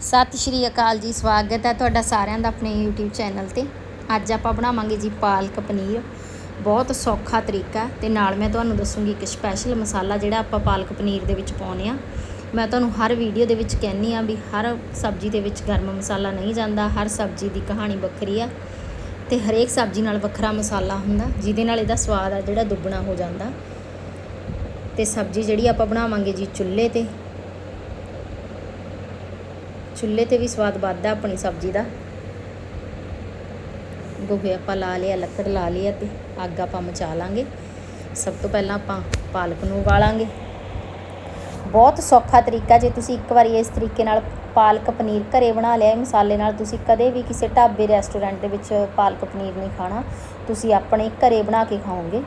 ਸਤਿ ਸ਼੍ਰੀ ਅਕਾਲ ਜੀ, ਸਵਾਗਤ ਹੈ ਤੁਹਾਡਾ ਸਾਰਿਆਂ ਦਾ ਆਪਣੇ YouTube ਚੈਨਲ ਤੇ। ਅੱਜ ਆਪਾਂ ਬਣਾਵਾਂਗੇ ਜੀ ਪਾਲਕ ਪਨੀਰ। ਬਹੁਤ ਸੌਖਾ ਤਰੀਕਾ ਤੇ ਨਾਲ ਮੈਂ ਤੁਹਾਨੂੰ ਦੱਸੂਗੀ ਇੱਕ ਸਪੈਸ਼ਲ ਮਸਾਲਾ ਜਿਹੜਾ ਆਪਾਂ ਪਾਲਕ ਪਨੀਰ ਦੇ ਵਿੱਚ ਪਾਉਨੇ ਆ ਮੈਂ ਤੁਹਾਨੂੰ ਹਰ ਵੀਡੀਓ ਦੇ ਵਿੱਚ ਕਹਿੰਨੀ ਆ ਵੀ ਹਰ ਸਬਜ਼ੀ ਦੇ ਵਿੱਚ ਗਰਮ ਮਸਾਲਾ ਨਹੀਂ ਜਾਂਦਾ, ਹਰ ਸਬਜ਼ੀ ਦੀ ਕਹਾਣੀ ਵੱਖਰੀ ਆ ਤੇ ਹਰੇਕ ਸਬਜ਼ੀ ਨਾਲ ਵੱਖਰਾ ਮਸਾਲਾ ਹੁੰਦਾ, ਜਿਹਦੇ ਨਾਲ ਇਹਦਾ ਸਵਾਦ ਆ ਜਿਹੜਾ ਦੁੱਗਣਾ ਹੋ ਜਾਂਦਾ। ਤੇ ਸਬਜ਼ੀ ਜਿਹੜੀ ਆਪਾਂ ਬਣਾਵਾਂਗੇ ਜੀ ਚੁੱਲ੍ਹੇ ਤੇ ਚੁੱਲ੍ਹੇ ਤੇ ਵੀ ਸਵਾਦ ਵੱਧਦਾ ਆਪਣੀ ਸਬਜ਼ੀ ਦਾ। ਗੋਹੇ ਆਪਾਂ ਲਾ ਲਿਆ ਲੱਕੜ ਲਾ ਲਿਆ ਤੇ ਅੱਗ ਆਪਾਂ ਮਚਾ ਲਾਂਗੇ। ਸਭ ਤੋਂ ਪਹਿਲਾਂ ਆਪਾਂ ਪਾਲਕ ਨੂੰ ਉਬਾਲਾਂਗੇ। ਬਹੁਤ ਸੌਖਾ ਤਰੀਕਾ ਜੇ ਤੁਸੀਂ ਇੱਕ ਵਾਰੀ ਇਸ ਤਰੀਕੇ ਨਾਲ ਪਾਲਕ ਪਨੀਰ ਘਰੇ ਬਣਾ ਲਿਆ, ਇਹ ਮਸਾਲੇ ਨਾਲ ਤੁਸੀਂ ਕਦੇ ਵੀ ਕਿਸੇ ਢਾਬੇ ਰੈਸਟੋਰੈਂਟ ਦੇ ਵਿੱਚ ਪਾਲਕ ਪਨੀਰ ਨਹੀਂ ਖਾਣਾ। ਤੁਸੀਂ ਆਪਣੇ ਘਰੇ ਬਣਾ ਕੇ ਖਾਓਗੇ।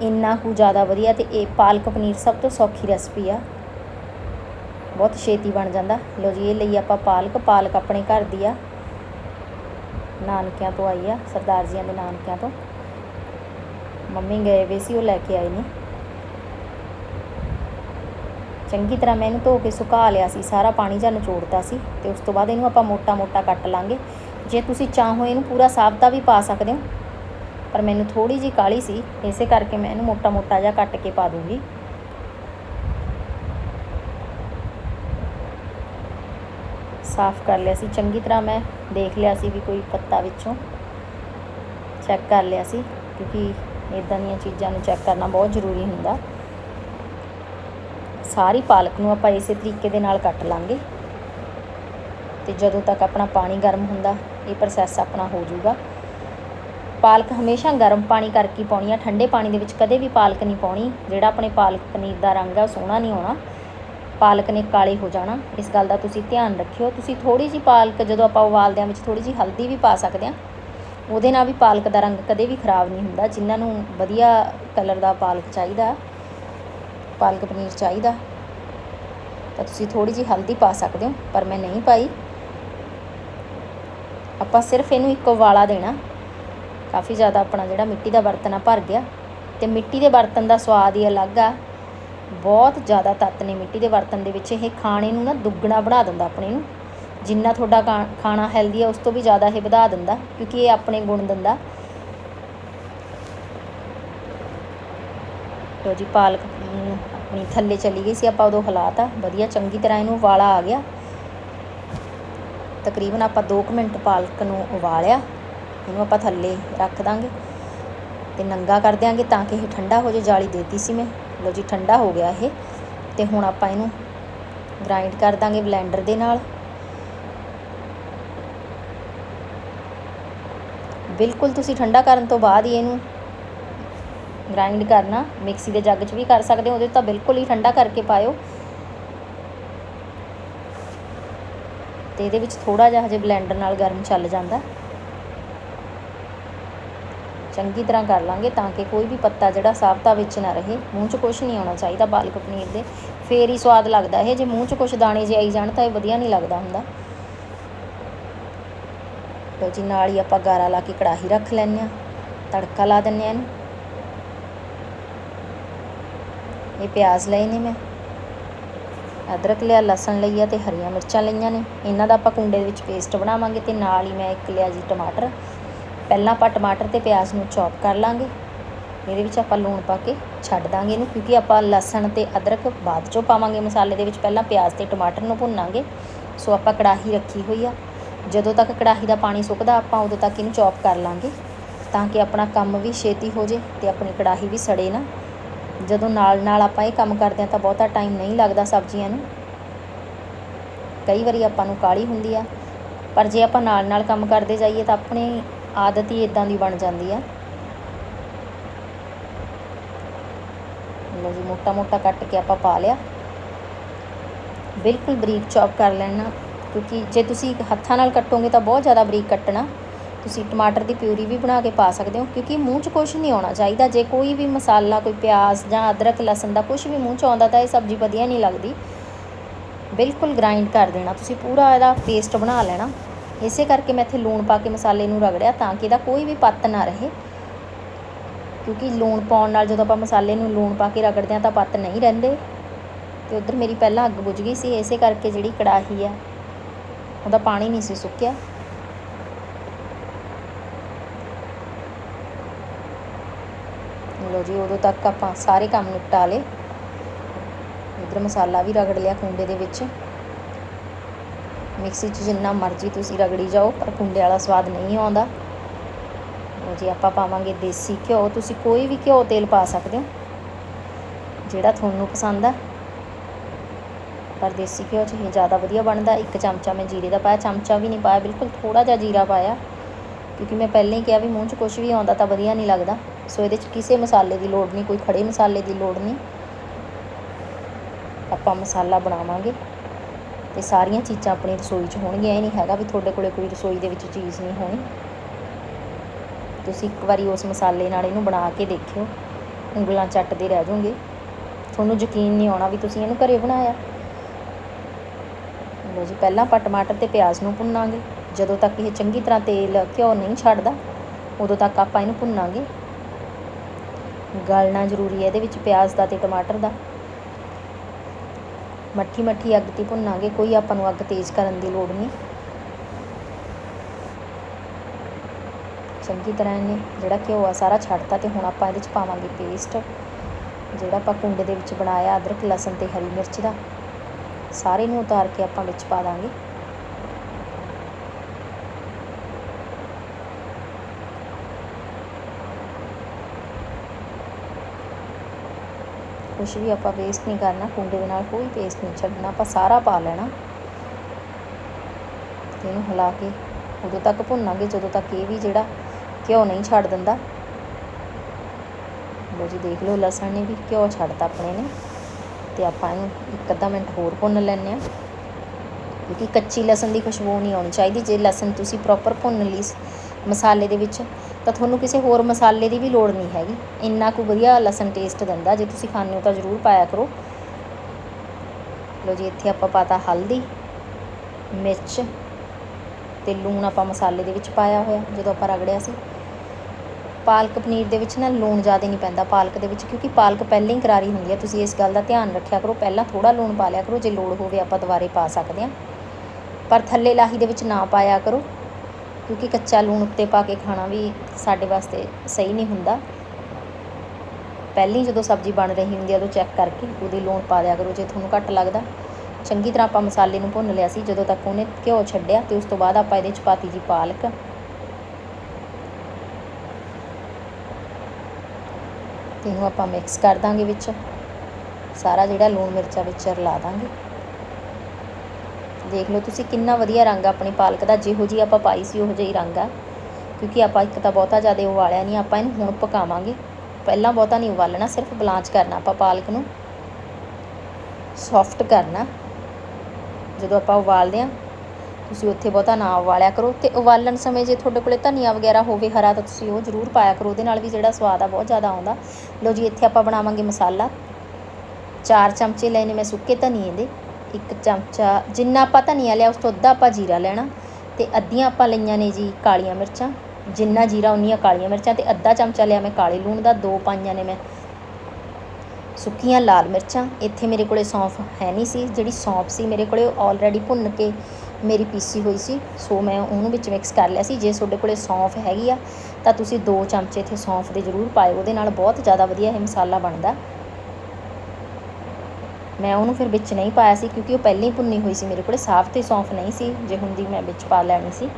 ਇੰਨਾ ਕੁ ਜ਼ਿਆਦਾ ਵਧੀਆ ਤੇ ਇਹ ਪਾਲਕ ਪਨੀਰ ਸਭ ਤੋਂ ਸੌਖੀ ਰੈਸਪੀ ਆ। ਬਹੁਤ ਛੇਤੀ ਬਣ ਜਾਂਦਾ। ਲਓ ਜੀ, ਇਹ ਲਈ ਆਪਾਂ ਪਾਲਕ ਪਾਲਕ ਆਪਣੇ ਘਰ ਦੀ ਆ। ਨਾਨਕਿਆਂ ਤੋਂ ਆਈ ਆ, ਸਰਦਾਰ ਜੀਆਂ ਦੇ ਨਾਨਕਿਆਂ ਤੋਂ। ਮੰਮੀ ਗਏ ਵੇ ਸੀ, ਉਹ ਲੈ ਕੇ ਆਏ ਨੇ। ਚੰਗੀ ਤਰ੍ਹਾਂ ਮੈਂ ਇਹਨੂੰ ਧੋ ਕੇ ਸੁਕਾ ਲਿਆ ਸੀ, ਸਾਰਾ ਪਾਣੀ ਜਾਂ ਨਿਚੋੜਤਾ ਸੀ ਤੇ ਉਸ ਤੋਂ ਬਾਅਦ ਇਹਨੂੰ ਆਪਾਂ ਮੋਟਾ-ਮੋਟਾ ਕੱਟ ਲਾਂਗੇ। ਜੇ ਤੁਸੀਂ ਚਾਹੋ ਇਹਨੂੰ ਪੂਰਾ ਸਾਬਤਾ ਵੀ ਪਾ ਸਕਦੇ ਹੋ, ਪਰ ਮੈਨੂੰ ਥੋੜੀ ਜੀ ਕਾਲੀ ਸੀ, ਇਸੇ ਕਰਕੇ ਮੈਂ ਇਹਨੂੰ ਮੋਟਾ-ਮੋਟਾ ਜਿਹਾ ਕੱਟ ਕੇ ਪਾ ਦੂੰਗੀ। ਸਾਫ਼ ਕਰ ਲਿਆ ਸੀ। ਚੰਗੀ ਤਰ੍ਹਾਂ ਮੈਂ ਦੇਖ ਲਿਆ ਸੀ ਵੀ ਕੋਈ ਪੱਤਾ ਵਿੱਚੋਂ। ਚੈੱਕ ਕਰ ਲਿਆ ਸੀ ਕਿਉਂਕਿ ਇਦਾਂ ਦੀਆਂ ਚੀਜ਼ਾਂ ਨੂੰ ਚੈੱਕ ਕਰਨਾ ਬਹੁਤ ਜ਼ਰੂਰੀ ਹੁੰਦਾ। ਸਾਰੀ ਪਾਲਕ ਨੂੰ ਆਪਾਂ ਇਸੇ ਤਰੀਕੇ ਦੇ ਨਾਲ ਕੱਟ ਲਾਂਗੇ। ਤੇ ਜਦੋਂ ਤੱਕ ਆਪਣਾ ਪਾਣੀ ਗਰਮ ਹੁੰਦਾ, ਇਹ ਪ੍ਰੋਸੈਸ ਆਪਣਾ ਹੋ ਜਾਊਗਾ। ਪਾਲਕ ਹਮੇਸ਼ਾ ਗਰਮ ਪਾਣੀ ਕਰਕੇ ਪਾਉਣੀ ਆ। ਠੰਡੇ ਪਾਣੀ ਦੇ ਵਿੱਚ ਕਦੇ ਵੀ ਪਾਲਕ ਨਹੀਂ ਪਾਉਣੀ। ਜਿਹੜਾ ਆਪਣੇ ਪਾਲਕ ਪਨੀਰ ਦਾ ਰੰਗ ਆ, ਉਹ ਸੋਹਣਾ ਨਹੀਂ ਹੋਣਾ ਪਾਲਕ ਨੇ ਕਾਲੇ ਹੋ ਜਾਣਾ। ਇਸ ਗੱਲ ਦਾ ਤੁਸੀਂ ਧਿਆਨ ਰੱਖਿਓ। ਤੁਸੀਂ ਥੋੜੀ ਜੀ ਪਾਲਕ ਜਦੋਂ ਆਪਾਂ ਉਬਾਲਦੇ ਆ ਵਿੱਚ ਥੋੜੀ ਜੀ ਹਲਦੀ ਵੀ ਪਾ ਸਕਦੇ ਆ ਉਹਦੇ ਨਾਲ ਵੀ ਪਾਲਕ ਦਾ ਰੰਗ ਕਦੇ ਵੀ ਖਰਾਬ ਨਹੀਂ ਹੁੰਦਾ। ਜਿਨ੍ਹਾਂ ਨੂੰ ਵਧੀਆ ਕਲਰ ਦਾ ਪਾਲਕ ਚਾਹੀਦਾ, ਪਾਲਕ ਪਨੀਰ ਚਾਹੀਦਾ, ਤਾਂ ਤੁਸੀਂ ਥੋੜੀ ਜੀ ਹਲਦੀ ਪਾ ਸਕਦੇ ਹੋ। ਪਰ ਮੈਂ ਨਹੀਂ ਪਾਈ। ਆਪਾਂ ਸਿਰਫ ਇਹਨੂੰ ਇੱਕ ਉਬਾਲਾ ਦੇਣਾ। ਕਾਫੀ ਜ਼ਿਆਦਾ ਆਪਣਾ ਜਿਹੜਾ ਮਿੱਟੀ ਦਾ ਬਰਤਨ ਆ, ਭਰ ਗਿਆ। ਤੇ ਮਿੱਟੀ ਦੇ ਬਰਤਨ ਦਾ ਸਵਾਦ ਹੀ ਅਲੱਗ ਆ। ਬਹੁਤ ਜ਼ਿਆਦਾ ਤੱਤ ਨੇ ਮਿੱਟੀ ਦੇ ਬਰਤਨ ਦੇ ਵਿੱਚ, ਇਹ ਖਾਣੇ ਨੂੰ ਨਾ ਦੁੱਗਣਾ ਬਣਾ ਦਿੰਦਾ ਆਪਣੇ ਨੂੰ। ਜਿੰਨਾ ਤੁਹਾਡਾ ਖਾਣਾ ਹੈਲਦੀ ਆ, ਉਸ ਤੋਂ ਵੀ ਜ਼ਿਆਦਾ ਇਹ ਵਧਾ ਦਿੰਦਾ, ਕਿਉਂਕਿ ਇਹ ਆਪਣੇ ਗੁਣ ਦਿੰਦਾ। ਲੋ ਜੀ, ਪਾਲਕ ਆਪਣੀ ਥੱਲੇ ਚਲੀ ਗਈ ਸੀ, ਆਪਾਂ ਉਦੋਂ ਹਲਾਤਾ ਵਧੀਆ, ਚੰਗੀ ਤਰ੍ਹਾਂ ਇਹਨੂੰ ਉਬਾਲਾ ਆ ਗਿਆ। ਤਕਰੀਬਨ ਆਪਾਂ 2 ਮਿੰਟ ਪਾਲਕ ਨੂੰ ਉਬਾਲਿਆ, ਇਹਨੂੰ ਆਪਾਂ ਥੱਲੇ ਰੱਖ ਦਾਂਗੇ ਤੇ ਨੰਗਾ ਕਰ ਦਿਆਂਗੇ ਤਾਂ ਕਿ ਇਹ ਠੰਡਾ ਹੋ ਜੇ ਜਾਲੀ ਦੇਤੀ ਸੀ ਮੈਂ। ਲੋ ਜੀ, ਠੰਡਾ ਹੋ ਗਿਆ ਇਹ। ਤੇ ਹੁਣ ਆਪਾਂ ਇਹਨੂੰ ਗ੍ਰਾਈਂਡ ਕਰ ਦਾਂਗੇ ਬਲੈਂਡਰ ਦੇ ਨਾਲ। ਬਿਲਕੁਲ ਤੁਸੀਂ ਠੰਡਾ ਕਰਨ ਤੋਂ ਬਾਅਦ ਹੀ ਇਹਨੂੰ ਗ੍ਰਾਈਂਡ ਕਰਨਾ। ਮਿਕਸੀ ਦੇ ਜੱਗ 'ਚ ਵੀ ਕਰ ਸਕਦੇ ਹੋ, ਉਹਦੇ ਤਾਂ ਬਿਲਕੁਲ ਹੀ ਠੰਡਾ ਕਰਕੇ ਪਾਇਓ। ਤੇ ਇਹਦੇ ਵਿੱਚ ਥੋੜਾ ਜਿਹਾ ਹਜੇ ਬਲੈਂਡਰ ਨਾਲ ਗਰਮ ਚੱਲ ਜਾਂਦਾ। ਚੰਗੀ ਤਰ੍ਹਾਂ ਕਰ ਲਾਂਗੇ ਤਾਂ ਕਿ ਕੋਈ ਵੀ ਪੱਤਾ ਜਿਹੜਾ ਸਾਬਤਾ ਵਿੱਚ ਨਾ ਰਹੇ, ਮੂੰਹ 'ਚ ਕੁਝ ਨਹੀਂ ਆਉਣਾ ਚਾਹੀਦਾ ਪਾਲਕ ਪਨੀਰ ਦੇ। ਫੇਰ ਹੀ ਸਵਾਦ ਲੱਗਦਾ ਇਹ, ਜੇ ਮੂੰਹ 'ਚ ਕੁਝ ਦਾਣੇ ਜੇ ਆਈ ਜਾਣ ਤਾਂ ਇਹ ਵਧੀਆ ਨਹੀਂ ਲੱਗਦਾ ਹੁੰਦਾ। ਲੋ ਜੀ, ਨਾਲ ਹੀ ਆਪਾਂ ਗਾਰਾ ਲਾ ਕੇ ਕੜਾਹੀ ਰੱਖ ਲੈਂਦੇ ਆ ਤੜਕਾ ਲਾ ਦਿੰਨੇ ਆ ਇਹਨੂੰ। ਇਹ ਪਿਆਜ਼ ਲਏ ਨੇ ਮੈਂ। ਅਦਰਕ ਲਿਆ, ਲਸਣ ਲਈ ਆ ਤੇ ਹਰੀਆਂ ਮਿਰਚਾਂ ਲਈਆਂ ਨੇ। ਇਹਨਾਂ ਦਾ ਆਪਾਂ ਕੁੰਡੇ ਦੇ ਵਿੱਚ ਪੇਸਟ ਬਣਾਵਾਂਗੇ ਤੇ ਨਾਲ ਹੀ ਮੈਂ ਇੱਕ ਲਿਆ ਜੀ ਟਮਾਟਰ। ਪਹਿਲਾਂ ਆਪਾਂ ਟਮਾਟਰ ਤੇ ਪਿਆਜ਼ ਨੂੰ ਚੌਪ ਕਰ ਲਾਂਗੇ। ਇਹਦੇ ਵਿੱਚ ਆਪਾਂ ਲੂਣ ਪਾ ਕੇ ਛੱਡ ਦਾਂਗੇ ਇਹਨੂੰ, ਕਿਉਂਕਿ ਆਪਾਂ ਲਸਣ ਤੇ ਅਦਰਕ ਬਾਅਦ ਚੋਂ ਪਾਵਾਂਗੇ ਮਸਾਲੇ ਦੇ ਵਿੱਚ। ਪਹਿਲਾਂ ਪਿਆਜ਼ ਤੇ ਟਮਾਟਰ ਨੂੰ ਭੁੰਨਾਂਗੇ। ਸੋ ਆਪਾਂ ਕੜਾਹੀ ਰੱਖੀ ਹੋਈ ਆ। ਜਦੋਂ ਤੱਕ ਕੜਾਹੀ ਦਾ ਪਾਣੀ ਸੁੱਕਦਾ, ਆਪਾਂ ਉਦੋਂ ਤੱਕ ਇਹਨੂੰ ਚੌਪ ਕਰ ਲਾਂਗੇ, ਤਾਂ ਕਿ ਆਪਣਾ ਕੰਮ ਵੀ ਛੇਤੀ ਹੋ ਜੇ ਤੇ ਆਪਣੀ ਕੜਾਹੀ ਵੀ ਸੜੇ ਨਾ। ਜਦੋਂ ਨਾਲ ਨਾਲ ਆਪਾਂ ਇਹ ਕੰਮ ਕਰਦੇ ਆ, ਤਾਂ ਬਹੁਤਾ ਟਾਈਮ ਨਹੀਂ ਲੱਗਦਾ ਸਬਜ਼ੀਆਂ ਨੂੰ। ਕਈ ਵਾਰੀ ਆਪਾਂ ਨੂੰ ਕਾਲੀ ਹੁੰਦੀ ਆ। ਪਰ ਜੇ ਆਪਾਂ ਨਾਲ ਨਾਲ ਕੰਮ ਕਰਦੇ ਜਾਈਏ, ਤਾਂ ਆਪਣੇ ਆਦਤ ਹੀ ਇਦਾਂ ਦੀ ਬਣ ਜਾਂਦੀ ਆ। ਲੋ ਜੀ ਮੋਟਾ ਮੋਟਾ ਕੱਟ ਕੇ ਆਪਾਂ ਪਾ ਲਿਆ। ਬਿਲਕੁਲ ਬਰੀਕ ਚੌਪ ਕਰ ਲੈਣਾ, ਕਿਉਂਕਿ ਜੇ ਤੁਸੀਂ ਹੱਥਾਂ ਨਾਲ ਕੱਟੋਗੇ ਤਾਂ ਬਹੁਤ ਜ਼ਿਆਦਾ ਬਰੀਕ ਕੱਟਣਾ। ਤੁਸੀਂ ਟਮਾਟਰ ਦੀ ਪਿਊਰੀ ਵੀ ਬਣਾ ਕੇ ਪਾ ਸਕਦੇ ਹੋ, ਕਿਉਂਕਿ ਮੂੰਹ 'ਚ ਕੁਝ ਨਹੀਂ ਆਉਣਾ ਚਾਹੀਦਾ। ਜੇ ਕੋਈ ਵੀ ਮਸਾਲਾ, ਕੋਈ ਪਿਆਜ਼ ਜਾਂ ਅਦਰਕ, ਲਸਣ ਦਾ ਕੁਝ ਵੀ ਮੂੰਹ 'ਚ ਆਉਂਦਾ ਤਾਂ ਇਹ ਸਬਜ਼ੀ ਵਧੀਆ ਨਹੀਂ ਲੱਗਦੀ। ਬਿਲਕੁਲ ਗ੍ਰਾਈਂਡ ਕਰ ਦੇਣਾ, ਤੁਸੀਂ ਪੂਰਾ ਇਹਦਾ ਪੇਸਟ ਬਣਾ ਲੈਣਾ। ਇਸੇ ਕਰਕੇ ਮੈਂ ਇੱਥੇ ਲੂਣ ਪਾ ਕੇ ਮਸਾਲੇ ਨੂੰ ਰਗੜਿਆ ਤਾਂ ਕਿ ਇਹਦਾ ਕੋਈ ਵੀ ਪੱਤ ਨਾ ਰਹੇ। ਕਿਉਂਕਿ ਲੂਣ ਪਾਉਣ ਨਾਲ ਜਦੋਂ ਆਪਾਂ ਮਸਾਲੇ ਨੂੰ ਲੂਣ ਪਾ ਕੇ ਰਗੜਦੇ ਆ ਤਾਂ ਪੱਤ ਨਹੀਂ ਰਹਿੰਦੇ। ਤੇ ਉਧਰ ਮੇਰੀ ਪਹਿਲਾਂ ਅੱਗ ਬੁਝ ਗਈ ਸੀ, ਇਸੇ ਕਰਕੇ ਜਿਹੜੀ ਕੜਾਹੀ ਆ, ਉਹਦਾ ਪਾਣੀ ਨਹੀਂ ਸੀ ਸੁੱਕਿਆ। ਲੋ ਜੀ, ਉਦੋਂ ਤੱਕ ਆਪਾਂ ਸਾਰੇ ਕੰਮ ਨਿਪਟਾ ਲਏ। ਇਧਰ ਮਸਾਲਾ ਵੀ ਰਗੜ ਲਿਆ ਖੁੰਡੇ ਦੇ ਵਿੱਚ। ਮਿਕਸੀ 'ਚ ਜਿੰਨਾ ਮਰਜ਼ੀ ਤੁਸੀਂ ਰਗੜੀ ਜਾਓ, ਪਰ ਕੁੰਡੇ ਵਾਲਾ ਸਵਾਦ ਨਹੀਂ ਆਉਂਦਾ। ਲੋ ਜੀ, ਆਪਾਂ ਪਾਵਾਂਗੇ ਦੇਸੀ ਘਿਓ। ਤੁਸੀਂ ਕੋਈ ਵੀ ਘਿਓ ਤੇਲ ਪਾ ਸਕਦੇ ਹੋ, ਜਿਹੜਾ ਤੁਹਾਨੂੰ ਪਸੰਦ ਆ। ਪਰ ਦੇਸੀ ਘਿਓ 'ਚ ਇਹ ਜ਼ਿਆਦਾ ਵਧੀਆ ਬਣਦਾ। ਇੱਕ ਚਮਚਾ ਮੈਂ ਜੀਰੇ ਦਾ ਪਾਇਆ, ਚਮਚਾ ਵੀ ਨਹੀਂ ਪਾਇਆ, ਬਿਲਕੁਲ ਥੋੜਾ ਜਿਹਾ ਜੀਰਾ ਪਾਇਆ। ਕਿਉਂਕਿ ਮੈਂ ਪਹਿਲਾਂ ਹੀ ਕਿਹਾ ਵੀ ਮੂੰਹ 'ਚ ਕੁਝ ਵੀ ਆਉਂਦਾ ਤਾਂ ਵਧੀਆ ਨਹੀਂ ਲੱਗਦਾ। ਸੋ ਇਹਦੇ 'ਚ ਕਿਸੇ ਮਸਾਲੇ ਦੀ ਲੋੜ ਨਹੀਂ, ਕੋਈ ਖੜੇ ਮਸਾਲੇ ਦੀ ਲੋੜ ਨਹੀਂ। ਆਪਾਂ ਮਸਾਲਾ ਬਣਾਵਾਂਗੇ। ਤੇ ਸਾਰੀਆਂ ਚੀਜ਼ਾਂ ਆਪਣੀ ਰਸੋਈ 'ਚ ਹੋਣਗੀਆਂ, ਇਹ ਨਹੀਂ ਹੈਗਾ ਵੀ ਤੁਹਾਡੇ ਕੋਲੇ ਕੋਈ ਰਸੋਈ ਦੇ ਵਿੱਚ ਚੀਜ਼ ਨਹੀਂ ਹੋਣੀ। ਤੁਸੀਂ ਇੱਕ ਵਾਰੀ ਉਸ ਮਸਾਲੇ ਨਾਲ ਇਹਨੂੰ ਬਣਾ ਕੇ ਦੇਖਿਓ, ਉਂਗਲਾਂ ਚੱਟਦੇ ਰਹਿ ਜਾਓਗੇ। ਤੁਹਾਨੂੰ ਯਕੀਨ ਨਹੀਂ ਆਉਣਾ ਵੀ ਤੁਸੀਂ ਇਹਨੂੰ ਘਰੇ ਬਣਾਇਆ। ਲੋ ਜੀ, ਪਹਿਲਾਂ ਆਪਾਂ ਟਮਾਟਰ ਤੇ ਪਿਆਜ਼ ਨੂੰ ਭੁੰਨਾਂਗੇ। ਜਦੋਂ ਤੱਕ ਇਹ ਚੰਗੀ ਤਰ੍ਹਾਂ ਤੇਲ ਘਿਓ ਨਹੀਂ ਛੱਡਦਾ, ਉਦੋਂ ਤੱਕ ਆਪਾਂ ਇਹਨੂੰ ਭੁੰਨਾਂਗੇ। ਗਲਣਾ ਜ਼ਰੂਰੀ ਹੈ ਇਹਦੇ ਵਿੱਚ ਪਿਆਜ਼ ਦਾ ਤੇ ਟਮਾਟਰ ਦਾ। ਮੱਠੀ ਮੱਠੀ ਅੱਗ ਤੇ ਭੁੰਨਾਂਗੇ, ਕੋਈ ਆਪਾਂ ਨੂੰ ਅੱਗ ਤੇਜ਼ ਕਰਨ ਦੀ ਲੋੜ ਨਹੀਂ। ਚੰਗੀ ਤਰ੍ਹਾਂ ਇਹਨੇ ਜਿਹੜਾ ਘਿਓ ਆ ਸਾਰਾ ਛੱਡਤਾ ਤੇ ਹੁਣ ਆਪਾਂ ਇਹਦੇ ਚ ਪਾਵਾਂਗੇ ਪੇਸਟ ਜਿਹੜਾ ਆਪਾਂ ਕੁੰਡੇ ਦੇ ਵਿੱਚ ਬਣਾਇਆ ਅਦਰਕ, ਲਸਣ ਤੇ ਹਰੀ ਮਿਰਚ ਦਾ। ਸਾਰੇ ਨੂੰ ਉਤਾਰ ਕੇ ਆਪਾਂ ਵਿੱਚ ਪਾ ਦਾਂਗੇ। ਕੁਛ ਵੀ ਆਪਾਂ ਵੇਸਟ ਨਹੀਂ ਕਰਨਾ, ਕੁੰਡੇ ਦੇ ਨਾਲ ਕੋਈ ਪੇਸਟ ਨਹੀਂ ਛੱਡਣਾ, ਆਪਾਂ ਸਾਰਾ ਪਾ ਲੈਣਾ। ਤੇ ਇਹਨੂੰ ਹਿਲਾ ਕੇ ਉਦੋਂ ਤੱਕ ਭੁੰਨਾਂਗੇ, ਜਦੋਂ ਤੱਕ ਇਹ ਵੀ ਜਿਹੜਾ ਘਿਓ ਨਹੀਂ ਛੱਡ ਦਿੰਦਾ। ਲੋ ਜੀ, ਦੇਖ ਲਓ ਲਸਣ ਨੇ ਵੀ ਘਿਓ ਛੱਡਤਾ ਆਪਣੇ ਨੇ। ਤੇ ਆਪਾਂ ਇਹਨੂੰ ਇੱਕ ਅੱਧਾ ਮਿੰਟ ਹੋਰ ਭੁੰਨ ਲੈਣੇ ਆ ਕਿਉਂਕਿ ਕੱਚੀ ਲਸਣ ਦੀ ਖੁਸ਼ਬੂ ਨਹੀਂ ਆਉਣੀ ਚਾਹੀਦੀ। ਜੇ ਲਸਣ ਤੁਸੀਂ ਪ੍ਰੋਪਰ ਭੁੰਨ ਲਈ ਮਸਾਲੇ ਦੇ ਵਿੱਚ ਤਾਂ ਤੁਹਾਨੂੰ ਕਿਸੇ ਹੋਰ ਮਸਾਲੇ ਦੀ ਵੀ ਲੋੜ ਨਹੀਂ ਹੈਗੀ। ਇੰਨਾ ਕੁ ਵਧੀਆ ਲਸਣ ਟੇਸਟ ਦਿੰਦਾ, ਜੇ ਤੁਸੀਂ ਖਾਣੇ ਹੋ ਤਾਂ ਜ਼ਰੂਰ ਪਾਇਆ ਕਰੋ। ਲੋ ਜੀ, ਇੱਥੇ ਆਪਾਂ ਪਾਤਾ ਹਲਦੀ, ਮਿਰਚ ਤੇ ਲੂਣ ਆਪਾਂ ਮਸਾਲੇ ਦੇ ਵਿੱਚ ਪਾਇਆ ਹੋਇਆ, ਜਦੋਂ ਆਪਾਂ ਰਗੜਿਆ ਸੀ। ਪਾਲਕ ਪਨੀਰ ਦੇ ਵਿੱਚ ਨਾ ਲੂਣ ਜ਼ਿਆਦਾ ਨਹੀਂ ਪੈਂਦਾ ਪਾਲਕ ਦੇ ਵਿੱਚ, ਕਿਉਂਕਿ ਪਾਲਕ ਪਹਿਲਾਂ ਹੀ ਕਰਾਰੀ ਹੁੰਦੀ ਹੈ। ਤੁਸੀਂ ਇਸ ਗੱਲ ਦਾ ਧਿਆਨ ਰੱਖਿਆ ਕਰੋ, ਪਹਿਲਾਂ ਥੋੜਾ ਲੂਣ ਪਾ ਲਿਆ ਕਰੋ, ਜੇ ਲੋੜ ਹੋਵੇ ਆਪਾਂ ਦੁਬਾਰੇ ਪਾ ਸਕਦੇ ਹਾਂ। ਪਰ ਥੱਲੇ ਲਾਹੀ ਦੇ ਵਿੱਚ ਨਾ ਪਾਇਆ ਕਰੋ। ਕਿਉਂਕਿ ਕੱਚਾ ਲੂਣ ਉੱਤੇ ਪਾ ਕੇ ਖਾਣਾ ਵੀ ਸਾਡੇ ਵਾਸਤੇ ਸਹੀ ਨਹੀਂ ਹੁੰਦਾ। ਪਹਿਲੀ ਜਦੋਂ ਸਬਜ਼ੀ ਬਣ ਰਹੀ ਹੁੰਦੀ ਹੈ ਉਦੋਂ ਚੈੱਕ ਕਰਕੇ ਉਹਦੀ ਲੂਣ ਪਾ ਦਿਆ ਕਰੋ ਜੇ ਤੁਹਾਨੂੰ ਘੱਟ ਲੱਗਦਾ। ਚੰਗੀ ਤਰ੍ਹਾਂ ਆਪਾਂ ਮਸਾਲੇ ਨੂੰ ਭੁੰਨ ਲਿਆ ਸੀ, ਜਦੋਂ ਤੱਕ ਉਹਨੇ ਘਿਓ ਛੱਡਿਆ ਤੇ ਉਸ ਤੋਂ ਬਾਅਦ ਆਪਾਂ ਇਹਦੇ ਚ ਪਾਤੀ ਜੀ ਪਾਲਕ। ਤੇ ਇਹਨੂੰ ਆਪਾਂ ਮਿਕਸ ਕਰ ਦਾਂਗੇ ਵਿੱਚ। ਸਾਰਾ ਜਿਹੜਾ ਲੂਣ ਮਿਰਚਾਂ ਵਿੱਚ ਰਲਾ ਦਾਂਗੇ। ਦੇਖ ਲਓ ਤੁਸੀਂ ਕਿੰਨਾ ਵਧੀਆ ਰੰਗ ਆ ਆਪਣੀ ਪਾਲਕ ਦਾ, ਜਿਹੋ ਜੀ ਆਪਾਂ ਪਾਈ ਸੀ ਉਹੋ ਜਿਹਾ ਹੀ ਰੰਗ ਆ। ਕਿਉਂਕਿ ਆਪਾਂ ਇੱਕ ਤਾਂ ਬਹੁਤਾ ਜ਼ਿਆਦਾ ਉਬਾਲਿਆ ਨਹੀਂ, ਆਪਾਂ ਇਹਨੂੰ ਹੁਣ ਪਕਾਵਾਂਗੇ। ਪਹਿਲਾਂ ਬਹੁਤਾ ਨਹੀਂ ਉਬਾਲਣਾ, ਸਿਰਫ ਬਲਾਂਚ ਕਰਨਾ ਆਪਾਂ ਪਾਲਕ ਨੂੰ। ਸੌਫਟ ਕਰਨਾ। ਜਦੋਂ ਆਪਾਂ ਉਬਾਲਦੇ ਆ ਤੁਸੀਂ ਉੱਥੇ ਬਹੁਤਾ ਨਾ ਉਬਾਲਿਆ ਕਰੋ। ਤੇ ਉਬਾਲਣ ਸਮੇਂ ਜੇ ਤੁਹਾਡੇ ਕੋਲੇ ਧਨੀਆ ਵਗੈਰਾ ਹੋਵੇ, ਹਰਾ ਤਾਂ ਤੁਸੀਂ ਉਹ ਜ਼ਰੂਰ ਪਾਇਆ ਕਰੋ। ਉਹਦੇ ਨਾਲ ਵੀ ਜਿਹੜਾ ਸਵਾਦ ਆ, ਬਹੁਤ ਜ਼ਿਆਦਾ ਆਉਂਦਾ। ਲਓ ਜੀ, ਇੱਥੇ ਆਪਾਂ ਬਣਾਵਾਂਗੇ ਮਸਾਲਾ। ਚਾਰ ਚਮਚੇ ਲੈਣੇ ਮੈਂ ਸੁੱਕੇ ਧਨੀਏ ਦੇ। ਇੱਕ ਚਮਚਾ, ਜਿੰਨਾ ਆਪਾਂ ਧਨੀਆ ਲਿਆ ਉਸ ਤੋਂ ਅੱਧਾ ਆਪਾਂ ਜੀਰਾ ਲੈਣਾ ਅਤੇ ਅੱਧੀਆਂ ਆਪਾਂ ਲਈਆਂ ਨੇ ਜੀ ਕਾਲੀਆਂ ਮਿਰਚਾਂ, ਜਿੰਨਾ ਜੀਰਾ ਉਨੀਆਂ ਕਾਲੀਆਂ ਮਿਰਚਾਂ ਅਤੇ ਅੱਧਾ ਚਮਚਾ ਲਿਆ ਮੈਂ ਕਾਲੇ ਲੂਣ ਦਾ, ਦੋ ਪਾਈਆਂ ਨੇ ਮੈਂ ਸੁੱਕੀਆਂ ਲਾਲ ਮਿਰਚਾਂ, ਇੱਥੇ ਮੇਰੇ ਕੋਲੇ ਸੌਂਫ ਹੈ ਨਹੀਂ ਸੀ, ਜਿਹੜੀ ਸੌਂਫ ਸੀ ਮੇਰੇ ਕੋਲੇ ਆਲਰੇਡੀ ਭੁੰਨ ਕੇ ਮੇਰੀ ਪੀਸੀ ਹੋਈ ਸੀ, ਸੋ ਮੈਂ ਉਹਨੂੰ ਵਿੱਚ ਮਿਕਸ ਕਰ ਲਿਆ ਸੀ, ਜੇ ਤੁਹਾਡੇ ਕੋਲੇ ਸੌਂਫ ਹੈਗੀ ਆ ਤਾਂ ਤੁਸੀਂ ਦੋ ਚਮਚੇ ਇੱਥੇ ਸੌਂਫ ਦੇ ਜ਼ਰੂਰ ਪਾਇਓ, ਉਹਦੇ ਨਾਲ ਬਹੁਤ ਜ਼ਿਆਦਾ ਵਧੀਆ ਇਹ ਮਸਾਲਾ ਬਣਦਾ। ਮੈਂ ਉਹਨੂੰ ਫਿਰ ਵਿੱਚ ਨਹੀਂ ਪਾਇਆ ਸੀ ਕਿਉਂਕਿ ਉਹ ਪਹਿਲਾਂ ਹੀ ਭੁੰਨੀ ਹੋਈ ਸੀ ਮੇਰੇ ਕੋਲੇ, ਸਾਫ਼ ਤੇ ਸੌਂਫ ਨਹੀਂ ਸੀ, ਜੇ ਹੁੰਦੀ ਮੈਂ ਵਿੱਚ ਪਾ ਲੈਣੀ ਸੀ।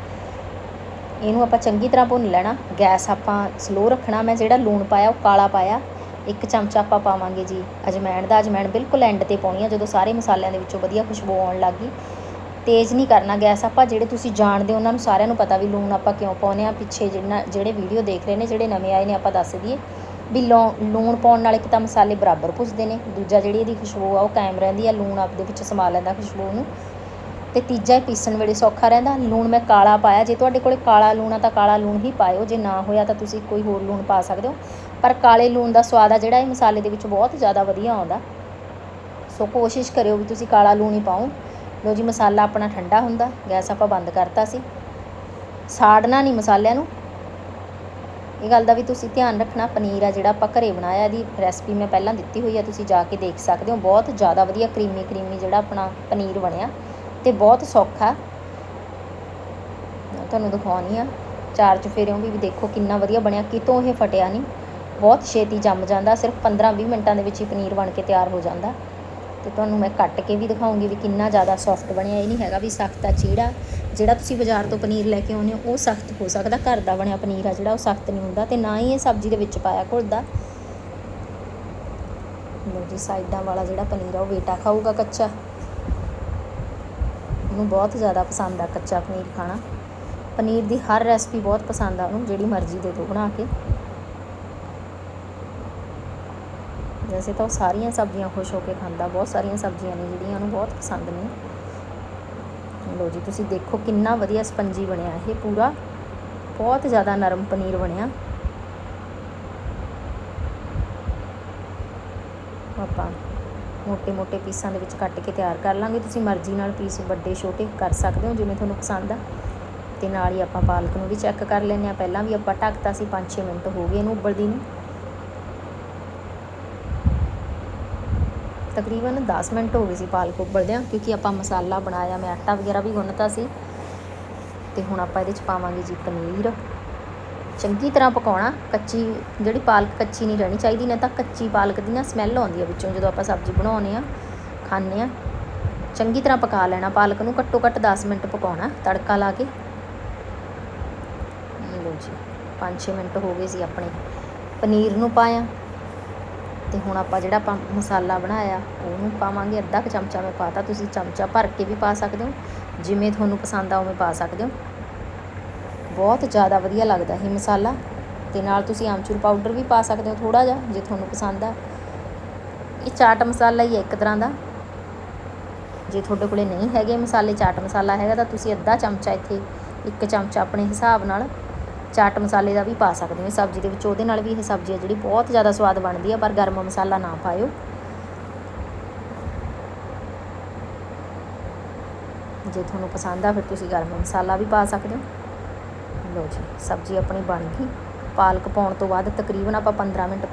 ਇਹਨੂੰ ਆਪਾਂ ਚੰਗੀ ਤਰ੍ਹਾਂ ਭੁੰਨ ਲੈਣਾ। ਗੈਸ ਆਪਾਂ ਸਲੋ ਰੱਖਣਾ, ਮੈਂ ਜਿਹੜਾ ਲੂਣ ਪਾਇਆ ਉਹ ਕਾਲਾ ਪਾਇਆ। ਇੱਕ ਚਮਚਾ ਆਪਾਂ ਪਾਵਾਂਗੇ ਜੀ ਅਜਮੈਣ ਦਾ। ਅਜਮੈਣ ਬਿਲਕੁਲ ਐਂਡ ਤੇ ਪਾਉਣੀ ਆ, ਜਦੋਂ ਸਾਰੇ ਮਸਾਲਿਆਂ ਦੇ ਵਿੱਚੋਂ ਵਧੀਆ ਖੁਸ਼ਬੂ ਆਉਣ ਲੱਗ ਗਈ। ਤੇਜ਼ ਨਹੀਂ ਕਰਨਾ ਗੈਸ ਆਪਾਂ, ਜਿਹੜੇ ਤੁਸੀਂ ਜਾਣਦੇ ਹੋ, ਉਹਨਾਂ ਨੂੰ ਸਾਰਿਆਂ ਨੂੰ ਪਤਾ ਵੀ ਲੂਣ ਆਪਾਂ ਕਿਉਂ ਪਾਉਨੇ ਆ। ਪਿੱਛੇ ਜਿੰਨਾ, ਜਿਹੜੇ ਵੀਡੀਓ ਦੇਖ ਰਹੇ ਨੇ, ਜਿਹੜੇ ਨਵੇਂ ਆਏ ਨੇ ਆਪਾਂ ਦੱਸ ਦਈਏ। ਵੀ ਲੂਣ ਪਾਉਣ ਨਾਲ ਇੱਕ ਤਾਂ ਮਸਾਲੇ ਬਰਾਬਰ ਭੁੱਜਦੇ ਨੇ, ਦੂਜਾ ਜਿਹੜੀ ਇਹਦੀ ਖੁਸ਼ਬੂ ਆ, ਉਹ ਕਾਇਮ ਰਹਿੰਦੀ ਆ, ਲੂਣ ਆਪਦੇ ਵਿੱਚ ਸਮਾ ਲੈਂਦਾ ਖੁਸ਼ਬੂ ਨੂੰ। ਤੇ ਤੀਜਾ ਇਹ ਪੀਸਣ ਵੇਲੇ ਸੌਖਾ ਰਹਿੰਦਾ, ਲੂਣ ਮੈਂ ਕਾਲਾ ਪਾਇਆ, ਜੇ ਤੁਹਾਡੇ ਕੋਲੇ ਕਾਲਾ ਲੂਣ ਆ ਤਾਂ ਕਾਲਾ ਲੂਣ ਹੀ ਪਾਇਓ, ਜੇ ਨਾ ਹੋਇਆ ਤਾਂ ਤੁਸੀਂ ਕੋਈ ਹੋਰ ਲੂਣ ਪਾ ਸਕਦੇ ਹੋ। ਪਰ ਕਾਲੇ ਲੂਣ ਦਾ ਸਵਾਦ ਆ ਜਿਹੜਾ ਇਹ ਮਸਾਲੇ ਦੇ ਵਿੱਚ ਬਹੁਤ ਜ਼ਿਆਦਾ ਵਧੀਆ ਆਉਂਦਾ। ਸੋ ਕੋਸ਼ਿਸ਼ ਕਰਿਓ ਵੀ ਤੁਸੀਂ ਕਾਲਾ ਲੂਣ ਹੀ ਪਾਓ। ਲੋ ਜੀ, ਮਸਾਲਾ ਆਪਣਾ ਠੰਡਾ ਹੁੰਦਾ, ਗੈਸ ਆਪਾਂ ਬੰਦ ਕਰਤਾ ਸੀ। ਸਾੜਨਾ ਨਹੀਂ ਮਸਾਲਿਆਂ ਨੂੰ। ਇਹ ਗੱਲ ਦਾ ਵੀ ਤੁਸੀਂ ਧਿਆਨ ਰੱਖਣਾ, ਪਨੀਰ ਆ ਜਿਹੜਾ ਆਪਾਂ ਘਰੇ ਬਣਾਇਆ, ਇਹਦੀ ਰੈਸਪੀ ਮੈਂ ਪਹਿਲਾਂ ਦਿੱਤੀ ਹੋਈ ਆ, ਤੁਸੀਂ ਜਾ ਕੇ ਦੇਖ ਸਕਦੇ ਹੋ। ਬਹੁਤ ਜ਼ਿਆਦਾ ਵਧੀਆ ਕਰੀਮੀ ਕਰੀਮੀ ਜਿਹੜਾ ਆਪਣਾ ਪਨੀਰ ਬਣਿਆ ਤੇ ਬਹੁਤ ਸੌਖਾ। ਤੁਹਾਨੂੰ ਦਿਖਾਉਣੀ ਆ। ਚਾਰ ਚੁਫੇਰਿਓਂ ਵੀ ਵੀ ਦੇਖੋ ਕਿੰਨਾ ਵਧੀਆ ਬਣਿਆ, ਕਿਤੋਂ ਇਹ ਫਟਿਆ ਨਹੀਂ। ਬਹੁਤ ਛੇਤੀ ਜੰਮ ਜਾਂਦਾ, ਸਿਰਫ 15-20 ਮਿੰਟਾਂ ਦੇ ਵਿੱਚ ਹੀ ਪਨੀਰ ਬਣ ਕੇ ਤਿਆਰ ਹੋ ਜਾਂਦਾ। ਤੇ ਤੁਹਾਨੂੰ ਮੈਂ ਕੱਟ ਕੇ ਵੀ ਦਿਖਾਉਂਗੀ ਵੀ ਕਿੰਨਾ ਜ਼ਿਆਦਾ ਸੌਫਟ ਬਣਿਆ। ਇਹ ਨਹੀਂ ਹੈਗਾ ਵੀ ਸਖਤ ਆ, ਚੀੜਾ। ਜਿਹੜਾ ਤੁਸੀਂ ਬਾਜ਼ਾਰ ਤੋਂ ਪਨੀਰ ਲੈ ਕੇ ਆਉਂਦੇ ਹੋ, ਉਹ ਸਖਤ ਹੋ ਸਕਦਾ, ਘਰ ਦਾ ਬਣਿਆ ਪਨੀਰ ਆ ਜਿਹੜਾ, ਉਹ ਸਖਤ ਨਹੀਂ ਹੁੰਦਾ ਤੇ ਨਾ ਹੀ ਇਹ ਸਬਜ਼ੀ ਦੇ ਵਿੱਚ ਪਾਇਆ ਘੁਲਦਾ। ਲੋ ਜੀ, ਸਾਈਡਾਂ ਵਾਲਾ ਜਿਹੜਾ ਪਨੀਰ ਆ, ਉਹ ਬੇਟਾ ਖਾਊਗਾ ਕੱਚਾ। ਉਹਨੂੰ ਬਹੁਤ ਜ਼ਿਆਦਾ ਪਸੰਦ ਆ ਕੱਚਾ ਪਨੀਰ ਖਾਣਾ। ਪਨੀਰ ਦੀ ਹਰ ਰੈਸਪੀ ਬਹੁਤ ਪਸੰਦ ਆ ਉਹਨੂੰ, ਜਿਹੜੀ ਮਰਜ਼ੀ ਦੇ ਦੋ ਬਣਾ ਕੇ। ਵੈਸੇ ਤਾਂ ਉਹ ਸਾਰੀਆਂ ਸਬਜ਼ੀਆਂ ਖੁਸ਼ ਹੋ ਕੇ ਖਾਂਦਾ, ਬਹੁਤ ਸਾਰੀਆਂ ਸਬਜ਼ੀਆਂ ਨੇ ਜਿਹੜੀਆਂ ਉਹਨੂੰ ਬਹੁਤ ਪਸੰਦ ਨੇ। ਲੋ ਜੀ, ਤੁਸੀਂ ਦੇਖੋ ਕਿੰਨਾ ਵਧੀਆ ਸਪੰਜੀ ਬਣਿਆ ਇਹ, ਪੂਰਾ ਬਹੁਤ ਜ਼ਿਆਦਾ ਨਰਮ ਪਨੀਰ ਬਣਿਆ। ਆਪਾਂ ਮੋٹے-ਮੋٹے ਪੀਸਾਂ ਦੇ ਵਿੱਚ ਕੱਟ ਕੇ ਤਿਆਰ ਕਰ ਲਾਂਗੇ, ਤੁਸੀਂ ਮਰਜ਼ੀ ਨਾਲ ਪੀਸ ਵੱਡੇ, ਛੋਟੇ ਕਰ ਸਕਦੇ ਹੋ, ਜਿਵੇਂ ਤੁਹਾਨੂੰ ਪਸੰਦ ਆ। ਤੇ ਨਾਲ ਹੀ ਆਪਾਂ ਪਾਲਕ ਨੂੰ ਵੀ ਚੈੱਕ ਕਰ ਲੈਂਦੇ ਆ ਪਹਿਲਾਂ ਵੀ ਆਪਾਂ ਢੱਕਤਾ ਸੀ 5-6 ਮਿੰਟ ਹੋ ਗਏ ਇਹਨੂੰ ਉਬਲਦੀ ਨੂੰ। ਤਕਰੀਬਨ 10 ਮਿੰਟ ਹੋ ਗਏ ਸੀ ਪਾਲਕ ਉਬਲਦਿਆਂ, ਕਿਉਂਕਿ ਆਪਾਂ ਮਸਾਲਾ ਬਣਾਇਆ, ਮੈਂ ਆਟਾ ਵਗੈਰਾ ਵੀ ਗੁੰਨਤਾ ਸੀ। ਤੇ ਹੁਣ ਆਪਾਂ ਇਹਦੇ ਚ ਪਾਵਾਂਗੇ ਜੀ ਪਨੀਰ। ਚੰਗੀ ਤਰ੍ਹਾਂ ਪਕਾਉਣਾ, ਕੱਚੀ, ਜਿਹੜੀ ਪਾਲਕ ਕੱਚੀ ਨਹੀਂ ਰਹਿਣੀ ਚਾਹੀਦੀ, ਨਾ ਤਾਂ ਕੱਚੀ ਪਾਲਕ ਦੀ ਨਾ ਸਮੈਲ ਆਉਂਦੀ ਹੈ ਵਿੱਚੋਂ, ਜਦੋਂ ਆਪਾਂ ਸਬਜ਼ੀ ਬਣਾਉਨੇ ਆ, ਖਾਂਦੇ ਆ। ਚੰਗੀ ਤਰ੍ਹਾਂ ਪਕਾ ਲੈਣਾ ਪਾਲਕ ਨੂੰ, ਘੱਟੋ ਘੱਟ 10 ਮਿੰਟ ਪਕਾਉਣਾ, ਤੜਕਾ ਲਾ ਕੇ। ਲੋ ਜੀ 5-6 ਮਿੰਟ ਹੋ ਗਏ ਸੀ ਆਪਣੇ ਪਨੀਰ ਨੂੰ ਪਾਇਆ। ਅਤੇ ਹੁਣ ਆਪਾਂ ਜਿਹੜਾ ਆਪਾਂ ਮਸਾਲਾ ਬਣਾਇਆ, ਉਹਨੂੰ ਪਾਵਾਂਗੇ ਅੱਧਾ ਕੁ ਚਮਚਾ ਮੈਂ ਪਾਤਾ, ਤੁਸੀਂ ਚਮਚਾ ਭਰ ਕੇ ਵੀ ਪਾ ਸਕਦੇ ਹੋ। ਜਿਵੇਂ ਤੁਹਾਨੂੰ ਪਸੰਦ ਆ ਉਵੇਂ ਪਾ ਸਕਦੇ ਹੋ। ਬਹੁਤ ਜ਼ਿਆਦਾ ਵਧੀਆ ਲੱਗਦਾ ਇਹ ਮਸਾਲਾ। ਤੇ ਨਾਲ ਤੁਸੀਂ ਆਮਚੂਰ ਪਾਊਡਰ ਵੀ ਪਾ ਸਕਦੇ ਹੋ ਥੋੜਾ ਜਿਹਾ, ਜੇ ਤੁਹਾਨੂੰ ਪਸੰਦ ਆ। ਇਹ ਚਾਟ ਮਸਾਲਾ ਹੀ ਹੈ ਇੱਕ ਤਰ੍ਹਾਂ ਦਾ। ਜੇ ਤੁਹਾਡੇ ਕੋਲੇ ਨਹੀਂ ਹੈਗੇ ਮਸਾਲੇ, ਚਾਟ ਮਸਾਲਾ ਹੈਗਾ ਤਾਂ ਤੁਸੀਂ ਅੱਧਾ ਚਮਚਾ ਇੱਥੇ, ਇੱਕ ਚਮਚਾ ਆਪਣੇ ਹਿਸਾਬ ਨਾਲ ਚਾਟ ਮਸਾਲੇ ਦਾ ਵੀ ਪਾ ਸਕਦੇ ਹੋ, ਸਬਜ਼ੀ ਦੇ ਵਿੱਚ। ਉਹਦੇ ਨਾਲ ਵੀ ਇਹ ਸਬਜ਼ੀ ਆ ਜਿਹੜੀ ਬਹੁਤ ਜ਼ਿਆਦਾ ਸਵਾਦ ਬਣਦੀ ਆ, ਪਰ ਗਰਮ ਮਸਾਲਾ ਨਾ ਪਾਇਓ। ਜੇ ਤੁਹਾਨੂੰ ਪਸੰਦ ਆ, ਫਿਰ ਤੁਸੀਂ ਗਰਮ ਮਸਾਲਾ ਵੀ ਪਾ ਸਕਦੇ ਹੋ। ਲਓ ਜੀ, ਸਬਜ਼ੀ ਆਪਣੀ ਬਣ ਗਈ। ਪਾਲਕ ਪਾਉਣ ਤੋਂ ਬਾਅਦ ਤਕਰੀਬਨ ਆਪਾਂ 15 ਮਿੰਟ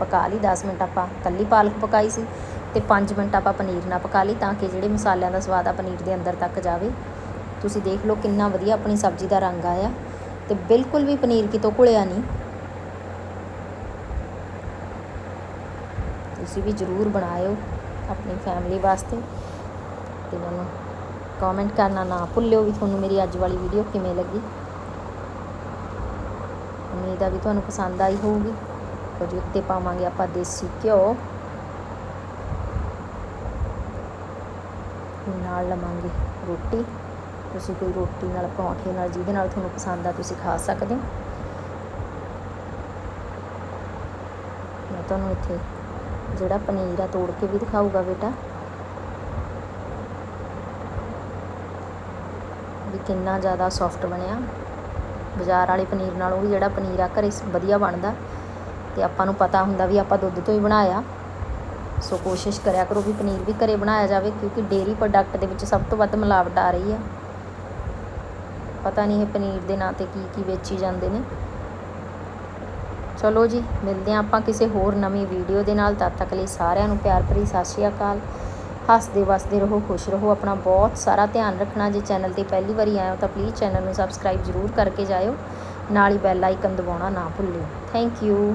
ਪਕਾ ਲਈ 10 ਮਿੰਟ ਆਪਾਂ ਕੱਲੀ ਪਾਲਕ ਪਕਾਈ ਸੀ ਤੇ 5 ਮਿੰਟ ਆਪਾਂ ਪਨੀਰ ਨਾਲ ਪਕਾ ਲਈ ਤਾਂ ਕਿ ਜਿਹੜੇ ਮਸਾਲਿਆਂ ਦਾ ਸਵਾਦ ਆ, ਪਨੀਰ ਦੇ ਅੰਦਰ ਤੱਕ ਜਾਵੇ। ਤੁਸੀਂ ਦੇਖ ਲਓ ਕਿੰਨਾ ਵਧੀਆ ਆਪਣੀ ਸਬਜ਼ੀ ਦਾ ਰੰਗ ਆਇਆ। ਤੇ ਬਿਲਕੁਲ ਵੀ ਪਨੀਰ ਕਿਤੋਂ ਘੁਲਿਆ ਨਹੀਂ। ਤੁਸੀਂ ਵੀ ਜ਼ਰੂਰ ਬਣਾਇਓ ਆਪਣੀ ਫੈਮਿਲੀ ਵਾਸਤੇ। ਤੇ ਮੈਨੂੰ ਕਮੈਂਟ ਕਰਨਾ ਨਾ ਭੁੱਲਿਓ ਵੀ ਤੁਹਾਨੂੰ ਮੇਰੀ ਅੱਜ ਵਾਲੀ ਵੀਡੀਓ ਕਿਵੇਂ ਲੱਗੀ। ਉਮੀਦ ਆ ਵੀ ਤੁਹਾਨੂੰ ਪਸੰਦ ਆਈ ਹੋਊਗੀ। ਕੁਝ ਉੱਤੇ ਪਾਵਾਂਗੇ ਆਪਾਂ ਦੇਸੀ ਘਿਓ। ਨਾਲ ਲਵਾਂਗੇ ਰੋਟੀ। ਤੁਸੀਂ ਕੋਈ ਰੋਟੀ ਨਾਲ, ਪਰੌਂਠੇ ਨਾਲ, ਜਿਹਦੇ ਨਾਲ ਤੁਹਾਨੂੰ ਪਸੰਦ ਆ, ਤੁਸੀਂ ਖਾ ਸਕਦੇ ਹੋ। ਮੈਂ ਤੁਹਾਨੂੰ ਇੱਥੇ ਜਿਹੜਾ ਪਨੀਰ ਆ ਤੋੜ ਕੇ ਵੀ ਦਿਖਾਊਗਾ ਬੇਟਾ। ਵੀ ਕਿੰਨਾ ਜ਼ਿਆਦਾ ਸੌਫਟ ਬਣਿਆ। ਬਾਜ਼ਾਰ ਵਾਲੇ ਪਨੀਰ ਨਾਲੋਂ ਵੀ ਜਿਹੜਾ ਪਨੀਰ ਆ ਘਰੇ ਵਧੀਆ ਬਣਦਾ। ਤੇ ਆਪਾਂ ਨੂੰ ਪਤਾ ਹੁੰਦਾ ਵੀ ਆਪਾਂ ਦੁੱਧ ਤੋਂ ਹੀ ਬਣਾਇਆ। ਸੋ ਕੋਸ਼ਿਸ਼ ਕਰਿਆ ਕਰੋ ਵੀ ਪਨੀਰ ਵੀ ਘਰੇ ਬਣਾਇਆ ਜਾਵੇ, ਕਿਉਂਕਿ ਡੇਰੀ ਪ੍ਰੋਡਕਟ ਦੇ ਵਿੱਚ ਸਭ ਤੋਂ ਵੱਧ ਮਿਲਾਵਟ ਆ ਰਹੀ ਹੈ ਪਤਾ ਨਹੀਂ ਇਹ ਪਨੀਰ ਦੇ ਨਾਂ ਤੇ ਕੀ ਕੀ ਵੇਚੀ ਜਾਂਦੇ ਨੇ। ਚਲੋ ਜੀ, ਮਿਲਦੇ ਹਾਂ ਆਪਾਂ ਕਿਸੇ ਹੋਰ ਨਵੀਂ ਵੀਡੀਓ ਦੇ ਨਾਲ। ਤਦ ਤੱਕ ਲਈ ਸਾਰਿਆਂ ਨੂੰ ਪਿਆਰ ਭਰੀ ਸਤਿ ਸ਼੍ਰੀ ਅਕਾਲ। ਹੱਸਦੇ ਵਸਦੇ ਰਹੋ, ਖੁਸ਼ ਰਹੋ। ਆਪਣਾ ਬਹੁਤ ਸਾਰਾ ਧਿਆਨ ਰੱਖਣਾ। ਜੇ ਚੈਨਲ ਤੇ ਪਹਿਲੀ ਵਾਰੀ ਆਏ ਹੋ ਤਾਂ ਪਲੀਜ਼ ਚੈਨਲ ਨੂੰ ਸਬਸਕ੍ਰਾਈਬ ਜ਼ਰੂਰ ਕਰਕੇ ਜਾਇਓ। ਨਾਲ ਹੀ ਬੈਲ ਆਈਕਨ ਦਬਾਉਣਾ ਨਾ ਭੁੱਲਿਓ। Thank you